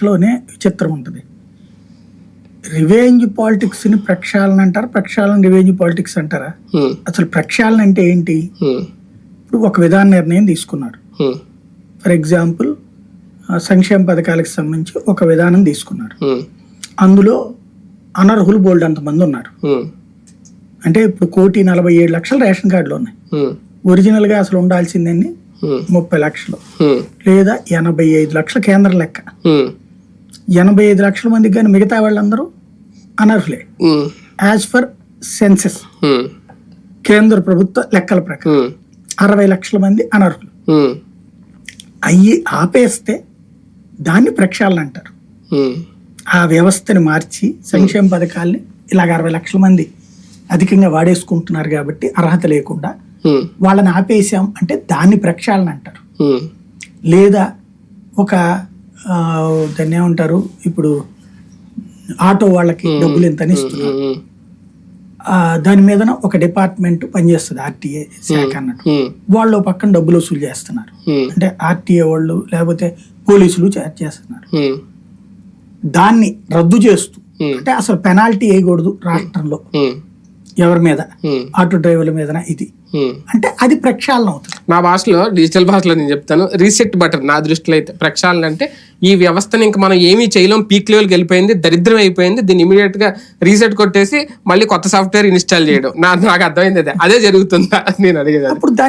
భాషలోనే విచిత్రం ఉంటుంది. రివెంజ్ పాలిటిక్స్ని ప్రక్షాళన అంటారు? ప్రక్షాళన రివెంజ్ పాలిటిక్స్ అంటారా? అసలు ప్రక్షాళన అంటే ఏంటి? ఇప్పుడు ఒక విధాన నిర్ణయం తీసుకున్నారు. ఫర్ ఎగ్జాంపుల్ సంక్షేమ పథకాలకు సంబంధించి ఒక విధానం తీసుకున్నారు. అందులో అనర్హులు బోల్డ్ అంతమంది ఉన్నారు. అంటే ఇప్పుడు కోటి నలభై ఏడు లక్షల రేషన్ కార్డులు ఉన్నాయి. ఒరిజినల్గా అసలు ఉండాల్సిందండి ముప్పై లక్షలు. లేదా ఎనభై ఐదు లక్షల కేంద్ర లెక్క. ఎనభై ఐదు లక్షల మందికి కానీ మిగతా వాళ్ళందరూ అనర్హులే. యాజ్ ఫర్ సెన్సెస్ కేంద్ర ప్రభుత్వ లెక్కల ప్రకారం. అరవై లక్షల మంది అనర్హులు. అయ్యి ఆపేస్తే దాన్ని ప్రక్షాళన అంటారు. ఆ వ్యవస్థని మార్చి సంక్షేమ పథకాల్ని ఇలాగ అరవై లక్షల మంది అధికంగా వాడేసుకుంటున్నారు కాబట్టి అర్హత లేకుండా వాళ్ళని ఆపేసాం అంటే దాన్ని ప్రక్షాళన అంటారు. లేదా ఒక దాన్ని ఏమంటారు? ఇప్పుడు ఆటో వాళ్ళకి డబ్బులు ఎంత ఇస్తున్నారు. దాని మీద ఒక డిపార్ట్మెంట్ పనిచేస్తుంది ఆర్టీఏ శాఖ అన్నట్టు. వాళ్ళు పక్కన డబ్బులు వసూలు చేస్తున్నారు. అంటే ఆర్టీఏ వాళ్ళు లేకపోతే పోలీసులు చార్జ్ చేస్తున్నారు. దాన్ని రద్దు చేస్తూ. అంటే అసలు పెనాల్టీ వేయకూడదు రాష్ట్రంలో. ఎవరి మీద? ఆటో డ్రైవర్ల మీద ఇది. అంటే అది ప్రక్షాళన అవుతుంది. నా భాషలో డిజిటల్ భాషలో నేను చెప్తాను రీసెట్ బటన్ నా దృష్టిలో అయితే ప్రక్షాళన అంటే ఈ వ్యవస్థని ఇంకా మనం ఏమీ చేయలేం పీక్ లెవెల్కి వెళ్ళిపోయింది దరిద్రం అయిపోయింది దీన్ని ఇమీడియట్గా రీసెట్ కొట్టేసి మళ్ళీ కొత్త సాఫ్ట్వేర్ ఇన్స్టాల్ చేయడం. నా నాకు అర్థమైంది అదే. అదే జరుగుతుందా? నేను అడిగేది. అప్పుడు దాన్ని